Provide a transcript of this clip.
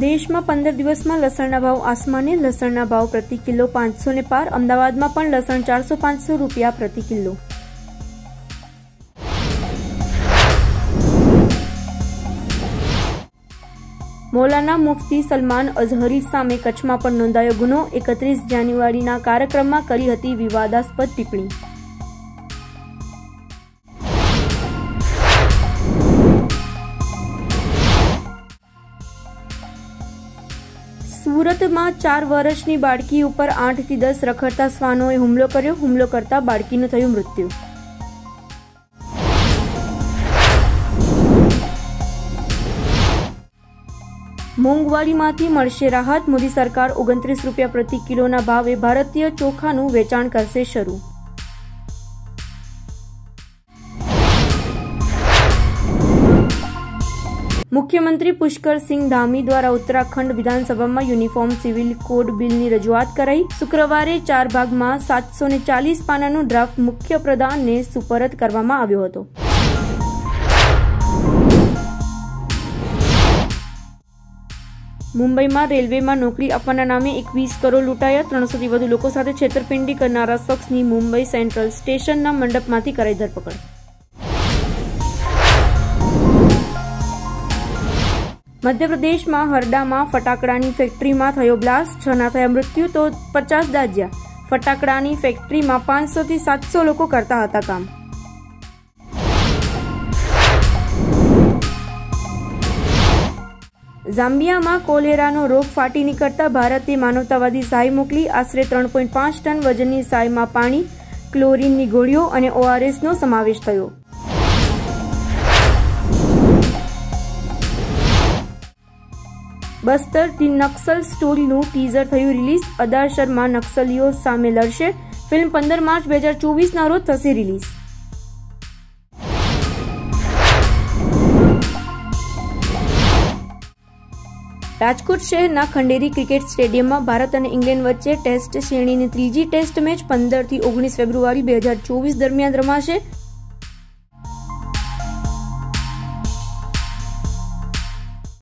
દેશમાં પંદર દિવસમાં લસણના ભાવ આસમાને લસણના ભાવ પ્રતિ કિલો પાંચસો ને પાર. અમદાવાદમાં પણ લસણ ચારસો પાંચસો રૂપિયા પ્રતિ કિલો. મૌલાના મુફ્તી સલમાન અઝહરી સામે કચ્છમાં પણ નોંધાયો ગુનો. એકત્રીસ જાન્યુઆરીના કાર્યક્રમમાં કરી હતી વિવાદાસ્પદ ટિપ્પણી. સુરતમાં ચાર વર્ષની બાળકી ઉપર આઠથી દસ રખડતા શ્વાનોએ હુમલો કર્યો. હુમલો કરતા બાળકીનું થયું મૃત્યુ. મોંઘવારીમાંથી મળશે રાહત. મોદી સરકાર ઓગણત્રીસ રૂપિયા પ્રતિ કિલોના ભાવે ભારતીય ચોખાનું વેચાણ કરશે શરૂ. મુખ્યમંત્રી પુષ્કરસિંહ ધામી દ્વારા ઉત્તરાખંડ વિધાનસભામાં યુનિફોર્મ સિવિલ કોડ બિલની રજૂઆત કરાઈ. શુક્રવારે ચાર ભાગમાં સાતસો ને ચાલીસ પાનાનો ડ્રાફ્ટ મુખ્ય પ્રધાનને સુપરત કરવામાં આવ્યો હતો. મુંબઈમાં રેલવેમાં નોકરી આપવાના નામે એકવીસ કરોડ લૂંટાયા ત્રણસોથી વધુ લોકો સાથે છેતરપિંડી કરનારા શખ્સની મુંબઈ સેન્ટ્રલ સ્ટેશનના મંડપમાંથી કરાઈ ધરપકડ. મધ્યપ્રદેશમાં હરડામાં ફટાકડાની ફેક્ટરીમાં થયો બ્લાસ્ટ, છના થયા મૃત્યુ તો પચાસ દાજ્યા. ફટાકડાની ફેક્ટરીમાં પાંચસોથી સાતસો લોકો કરતા હતા કામ. ઝામ્બિયામાં કોલેરાનો રોગ ફાટી નીકળતા ભારતે માનવતાવાદી સહાય મોકલી. આશરે ત્રણ પોઈન્ટ પાંચ ટન વજનની સહાયમાં પાણી, ક્લોરીનની ગોળીઓ અને ઓઆરએસનો સમાવેશ થયો. બસ્તર ધી નક્સલ સ્ટોરીનું ટીઝર થયું રિલીઝ. અદાર શર્મા નક્સલીઓ સામે લડશે. ફિલ્મ પંદર માર્ચ બે હજાર ચોવીસના રોજ થશે રિલીઝ. રાજકોટ શહેરના ખંડેરી ક્રિકેટ સ્ટેડિયમમાં ભારત અને ઇંગ્લેન્ડ વચ્ચે ટેસ્ટ શ્રેણીની ત્રીજી ટેસ્ટ મેચ પંદરથી ઓગણીસ ફેબ્રુઆરી બે હજાર ચોવીસ દરમિયાન રમાશે.